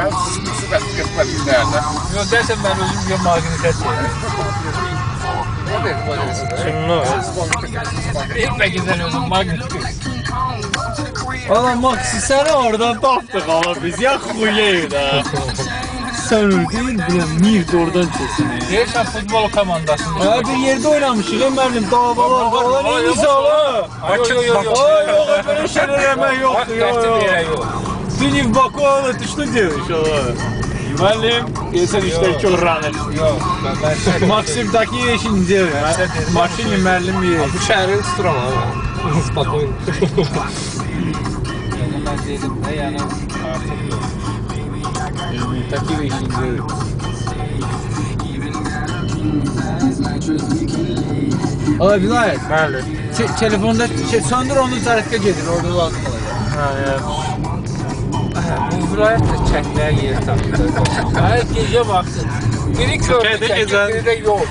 Ben su qatma günlərdə. Yox, dersen ben özüm bir markını dersin? Şunu. İlk güzel özüm markını Valla Maxi seni oradan taptık ala biz ya kuyayı da. Sen öyle değil bile Mirt oradan çeksin ya. Deyirsən futbol komandasında. Ha bir yerde oynamışıq eminim davalar falan en. Bakı yok yok yok. Ay yok böyle şeyler hemen yoktu yok Başka bir yere yok. Müəllim, gəlsən işlər körranır. Yok ben ben şey. Maksimdaki yeşinci ev. Maşini müəllim yer. Bu şəhərin tuturam abi. Spokojno. Ben dedim de yani artık yok. Taki yeşinci ev. Ay Vilayet. Bəli. Te- telefonda şey, söndür onu tərəfə gedir, orada lazım olacaq. Ha ya. Bu vilayet de çekmeye yer tapdı. Her gece baktın. Biri çekti, gezen- biri de yok.